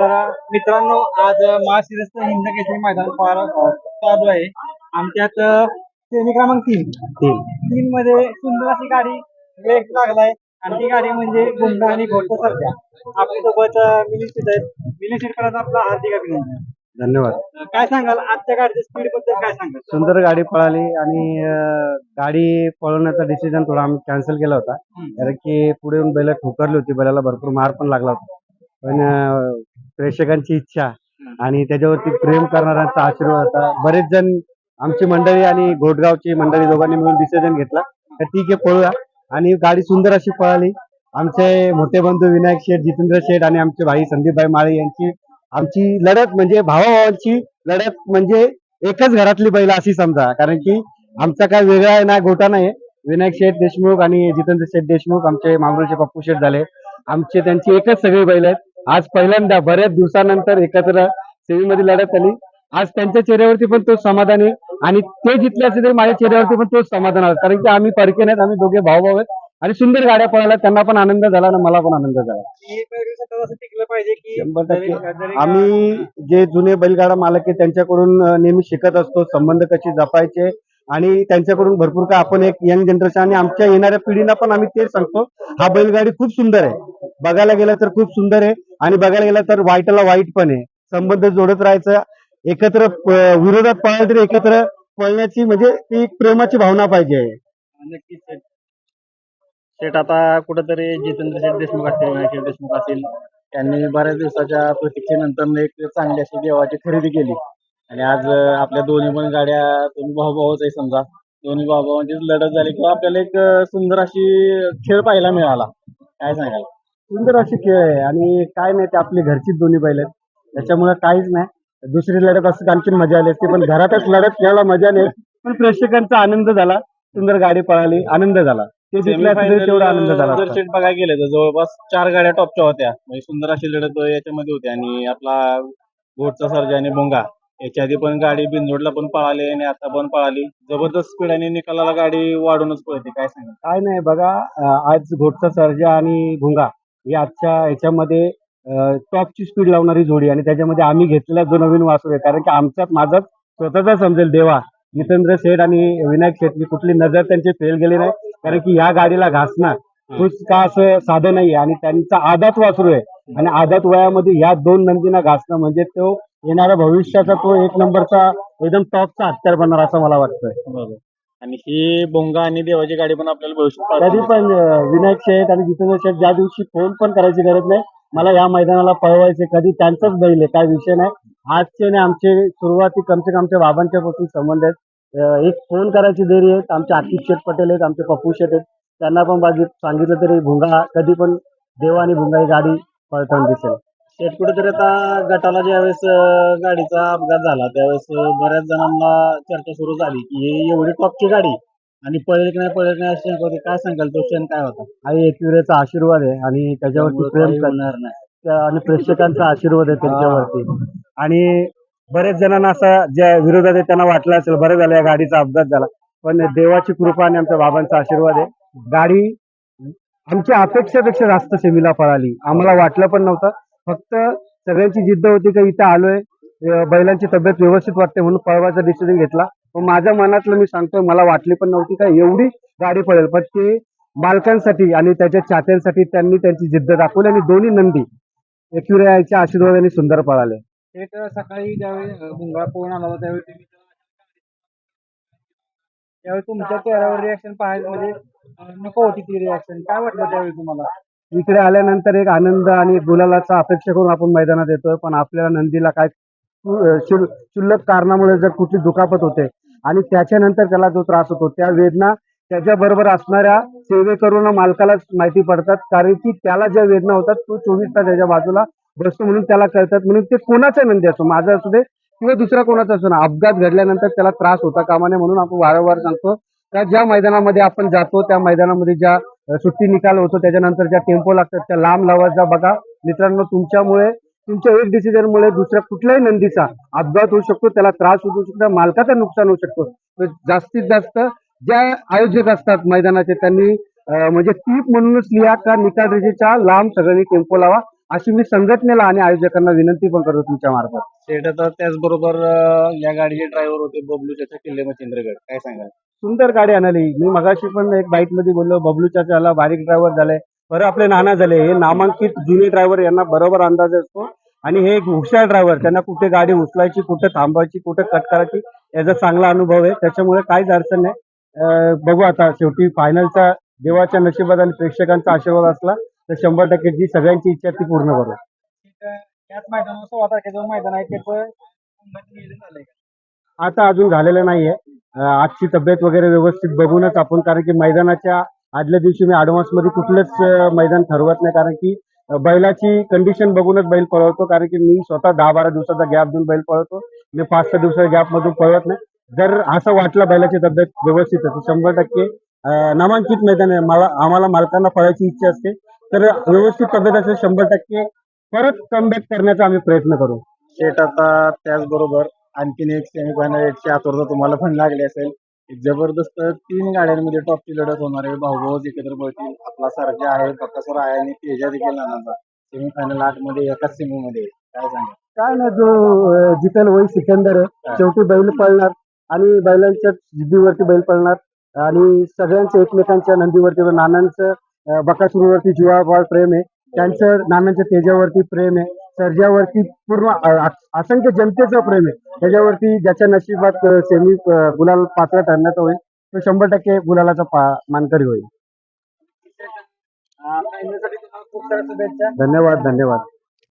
तर मित्रांनो आज महाशिरस्त हिंद केसरी मैदान फार चालू आहे. आमच्यात सेमी क्रमांक तीन. तीन. मध्ये सुंदर अशी गाडी वेग लागलाय. आणि ती गाडी म्हणजे गुंडा आणि घोट सध्या आपल्यासोबत मिलिशित आहेत. मिलिशितकरांचा आपला हार्दिक अभिनंदन. धन्यवाद. काय सांगाल? आजच्या गाडीच्या स्पीडबद्दल काय सांगाल? सुंदर गाडी पळाली आणि गाडी पळवण्याचा डिसिजन थोडा आम्ही कॅन्सल केला होता. कारण की पुढे येऊन बैल ठोकरली होती. बैलाला भरपूर मार पण लागला होता. पण प्रेक्षकांची इच्छा आणि त्याच्यावरती प्रेम करणाऱ्यांचा आशीर्वाद होता. बरेच जण आमची मंडळी आणि घोटगावची मंडळी दोघांनी मिळून डिसिजन घेतला. तर ठीक आहे पळूया. आणि गाडी सुंदर अशी पळाली. आमचे मोठे बंधू विनायक शेठ जितेंद्र शेठ आणि आमचे भाई संदीपभाई माळे यांची आमची लढत म्हणजे भावाभावांची लढत म्हणजे एकच घरातली बैल अशी समजा. कारण की आमचा काय वेगळा आहे ना गोटा नाही विनायक शेठ देशमुख आणि जितेंद्र शेठ देशमुख आमचे मामूलचे पप्पू शेठ झाले. आमचे त्यांची एकच सगळी बैल आहेत. आज पहिल्यांदा बऱ्याच दिवसानंतर एकत्र सेमीमध्ये लढत आली. आज त्यांच्या चेहऱ्यावरती पण तोच समाधान आहे. आणि ते जितले असले तरी माझ्या चेहऱ्यावरती पण तोच समाधान आहे. कारण की आम्ही परके नाहीत आम्ही दोघे भाऊ भाऊ आहेत. आणि सुंदर गाड्या पळाल्या त्यांना पण आनंद झाला आणि मला पण आनंद झाला. आम्ही जे जुने बैलगाडा मालक आहे त्यांच्याकडून नेहमी शिकत असतो संबंध कसे जपायचे आणि त्यांच्याकडून भरपूर काय आपण एक यंग जनरेशन आणि आमच्या येणाऱ्या पिढीला पण आम्ही तेच सांगतो. हा बैलगाडी खूप सुंदर आहे. बघायला गेलं तर खूप सुंदर आहे. आणि बघायला गेलं तर वाईटला वाईट पण आहे. संबंध जोडत राहायचं एकत्र विरोधात पळायला तरी एकत्र पळण्याची म्हणजे ती एक प्रेमाची भावना पाहिजे. नक्कीच शेठ. आता कुठेतरी जितेंद्र शेठ देशमुख असतील विनायक देशमुख असतील त्यांनी बऱ्याच दिवसाच्या प्रतीक्षेनंतर एक चांगली अशी देवाची खरेदी केली. आणि आज आपल्या दोन्ही पण गाड्या दोन्ही भाऊ भाऊच आहे समजा. दोन्ही भाऊ भावांचीच लढत झाली किंवा आपल्याला एक सुंदर अशी खेळ पाहायला मिळाला. काय सांगायला सुंदर अशी खेळ आहे आणि काय नाही ते आपली घरचीच दोन्ही बैल आहेत. त्याच्यामुळे काहीच नाही. दुसरी लढत असते तर आणखीन मजा आली असती पण घरातच लढत खेळायला मजा नाही पण प्रेक्षकांचा आनंद झाला सुंदर गाडी पळाली आनंद झाला. ते तेवढा आनंद झाला बघायला गेले तर जवळपास चार गाड्या टॉपच्या होत्या. म्हणजे सुंदर अशी लढत याच्यामध्ये होती आणि आपला घोटचा सर्जा आणि भोंगा याच्या आधी पण गाडी बिनजोडला पण पळाली आणि आता पण पळाली. जबरदस्त स्पीड आणि निकालाला गाडी वाढूनच पळते काय सांगा काय नाही बघा आज घोटचा सर्जा आणि भुंगा ही आजच्या याच्यामध्ये टॉपची स्पीड लावणारी जोडी आणि त्याच्यामध्ये आम्ही घेतलेला जो नवीन वासू आहे कारण की आमच्यात माझाच स्वतःचा समजेल देवा जितेंद्र शेठ आणि विनायक शेठ कुठली नजर त्यांची फेल गेली नाही कारण की या गाडीला घासणं खूप का असं साधं नाही आणि त्यांचा आदात वासरू आहे. आणि आदात वयामध्ये या दोन नंदींना घासणं म्हणजे तो येणाऱ्या भविष्याचा तो एक नंबरचा एकदम टॉपचा हत्यार बनणार असं मला वाटतंय. आणि ही भोंगा आणि देवाची गाडी पण आपल्याला भविष्यात कधी. पण अं, विनायक शेठ आणि जितेंद्र शेठ ज्या दिवशी फोन पण करायची गरज नाही मला या मैदानाला पळवायचे कधी त्यांचाच बैल आहे काय विषय नाही. आजचे आणि आमचे सुरुवाती कम से कम आमच्या बाबांच्या पासून संबंध आहेत. अं, एक फोन करायची देरी आहे. आमचे आतिश शेठ पटेल आहेत आमचे पप्पू शेठ आहेत. त्यांना पण बाजी सांगितलं तरी भुंगा कधी पण देवा आणि भुंगा ही गाडी पळताना दिसेल. शेट कुठेतरी आता गटाला ज्यावेळेस अं, गाडीचा अपघात झाला त्यावेळेस अं, बऱ्याच जणांना चर्चा सुरू झाली की ही एवढी टॉपची गाडी आणि पळेल की नाही पळेल की नाही अशी शंका होती काय सांगाल तो क्षण काय होता? आई एकविरेचा आशीर्वाद आहे आणि त्याच्यावरती प्रेम काही कर- होणार नाही. आणि प्रेक्षकांचा आशीर्वाद आहे त्यांच्यावरती. आणि बरेच जणांना असं ज्या विरोधात आहे त्यांना वाटलं असेल बरं झालं या गाडीचा अपघात झाला. पण देवाची कृपा आणि आमच्या बाबांचा आशीर्वाद आहे. गाडी आमच्या अपेक्षेपेक्षा जास्त सेमीला पळाली. आम्हाला वाटलं पण नव्हतं. फक्त सगळ्यांची जिद्द होती की इथं आलोय बैलांची तब्येत व्यवस्थित वाटते म्हणून पळवायचा डिसिजन घेतला. माझ्या मनातलं मी सांगतोय मला वाटली पण नव्हती का एवढी गाडी पळेल. पण ते मालकांसाठी आणि त्याच्या चाहत्यांसाठी त्यांनी त्यांची जिद्द दाखवली आणि दोन्ही नंदी एकविराच्या आशीर्वादाने सुंदर पळाले. थेट सकाळी ज्यावेळी अं, भुंगा आला होता त्यावेळी त्यावेळी तुमच्या चेहऱ्यावर रिॲक्शन पाहायला म्हणजे नको होती ती रिॲक्शन काय वाटलं त्यावेळी तुम्हाला? इकडे आल्यानंतर एक आनंद आणि गुलालाचा अपेक्षा करून आपण मैदानात येतोय. पण आपल्याला नंदीला काय क्षुल्लक कारणामुळे जर कुठली दुखापत होते आणि त्याच्यानंतर त्याला जो त्रास होतो त्या वेदना त्याच्या बरोबर असणाऱ्या सेवेकरून मालकालाच माहिती पडतात. कारण की त्याला ज्या वेदना होतात तो चोवीस तास त्याच्या बाजूला बसतो म्हणून त्याला कळतात. म्हणून ते कोणाचा नंदी असो माझा असू दे किंवा दुसरा कोणाचा असो ना अपघात घडल्यानंतर त्याला त्रास होता कामा नये म्हणून आपण वारंवार सांगतो. त्या ज्या मैदानामध्ये आपण जातो त्या मैदानामध्ये ज्या सुट्टी निकाल होतो त्याच्यानंतर ज्या टेम्पो लागतात त्या लांब लावायचा. बघा मित्रांनो तुमच्यामुळे तुमच्या एक डिसिजन मुळे दुसऱ्या कुठल्याही नंदीचा अपघात होऊ शकतो त्याला त्रास होऊ शकतो मालकाचं नुकसान होऊ शकतो. तर जास्तीत जास्त ज्या आयोजक असतात मैदानाचे त्यांनी म्हणजे टीप म्हणूनच लिहा का निकाल रेषेच्या लांब सगळ्यांनी टेम्पो लावा अशी मी संघटनेला आणि आयोजकांना विनंती पण करतो तुमच्या मार्फत. शेट आता त्याचबरोबर या गाडीचे ड्रायव्हर होते बबलू त्याच्या किल्ले मच्छिंद्रगड. काय सांगाल? सुंदर गाडी आणली. मी मगाशी पण एक बाईकमध्ये बोललो बबलूचा झाला बारीक ड्रायव्हर झाले बरं आपले नाना झाले. हे नामांकित जुने ड्रायव्हर यांना बरोबर अंदाज असतो. आणि हे एक हुशार ड्रायव्हर त्यांना कुठे गाडी उचलायची कुठे थांबायची कुठे कट करायची याचा चांगला अनुभव आहे. त्याच्यामुळे काहीच अडचण नाही. बघू आता शेवटी फायनलचा देवाच्या नशिबात आणि प्रेक्षकांचा आशीर्वाद असला तर शंभर टक्के जी सगळ्यांची इच्छा ती पूर्ण करू. त्याच मैदानावर मैदान आहे ते पण आता अजून झालेलं नाहीये. आजची तब्येत वगैरे व्यवस्थित बघूनच आपण कारण की मैदानाच्या आदल्या दिवशी मी ऍडव्हान्समध्ये कुठलंच मैदान ठरवत नाही कारण की बैलाची कंडिशन बघूनच बैल पळवतो कारण की मी स्वतः दहा बारा दिवसाचा गॅप देऊन बैल पळवतो. मी पाच सहा दिवसाच्या गॅप मधून पळवत नाही. जर असं वाटलं बैलाची तब्येत व्यवस्थित आहे शंभर टक्के नामांकित मैदान आहे. मला आम्हाला मालकांना पळायची इच्छा असते. तर व्यवस्थित तब्येत असेल शंभर टक्के परत कमबॅक करण्याचा आम्ही प्रयत्न करू. शेट आता त्याचबरोबर आणखीन एक सेमीफायनल ची आतुरता तुम्हाला पण लागली असेल. जबरदस्त तीन गाड्यांमध्ये टॉपची लढत होणार आहे. भाऊ एकत्र पळतील. आपला सारखे आहे. बकासूर आहे आणि तेजा देखील नानाचा. सेमीफायनल आठमध्ये एकाच सेमीमध्ये. काय सांगा काय ना जो जितेल वही सिकंदर आहे. शेवटी बैल पळणार आणि बैलांच्या जिद्दीवरती बैल पळणार. आणि सगळ्यांचं एकमेकांच्या नंदीवरती नानांचं बकासूरवरती जीवाभाळ प्रेम आहे. त्यांचं नानांच्या तेजावरती प्रेम आहे. सर्जावरती पूर्ण असंख्य जनतेचं प्रेम आहे. त्याच्यावरती ज्याच्या नशिबात सेमी गुलाल पात्र ठरण्याचं होईल तो शंभर टक्के गुलालाचा मानकरी होईल. धन्यवाद धन्यवाद.